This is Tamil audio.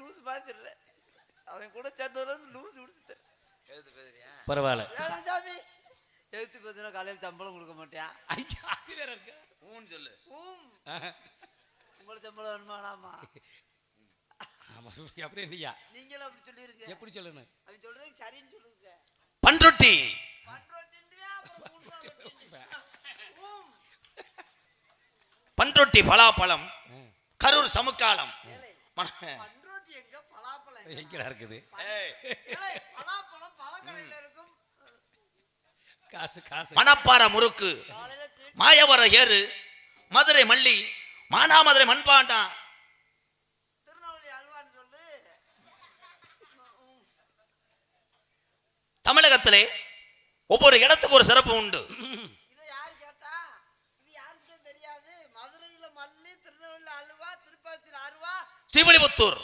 லூஸ் பாத்துடுற அவன் கூட சேர்ந்ததுல இருந்து லூஸ் குடிச்சுட்டேன் எழுத்து பேசுறியா? பரவாயில்ல. சாமி. எழுத்து பார்த்தீங்கன்னா காலையில் சம்பளம் கொடுக்க மாட்டேன் ஐயா அது வேற இருக்கு? ஊன்னு சொல்லு. ஊம். உங்களுக்கு சம்பளம் வேணுமாடாமா ஆமா இல்லையா நீங்களும் அப்படி சொல்லிருங்க எப்படி சொல்லணும் அவன் சொல்றதுக்கு சரின்னு சொல்லுங்க. பண்ரொட்டி. பண்ரொட்டி பலாப்பழம் கரூர் சமுக்காலம். பண்ரோட்டி எங்க பலாப்பழம் எங்க? எங்கடா இருக்குது? பலாப்பழம் பழக்கடையில இருக்கும் காசு காசு. மணப்பாற முறுக்கு. மாயவர ஏறு. மதுரை மல்லி. மானாமதுரை மண்பாண்டம். திருநெல்வேலி அல்வான்னு சொல்லு. தமிழகத்திலே ஒவ்வொரு இடத்துக்கு ஒரு சிறப்பு உண்டு. இதை யாரு கேட்டா? இது யாருக்கே தெரியாது. மதுரையில மல்லி திருநெல்வேலியில அல்வா திருப்பதியில் அருவா. ஸ்ரீவில்லிபுத்தூர்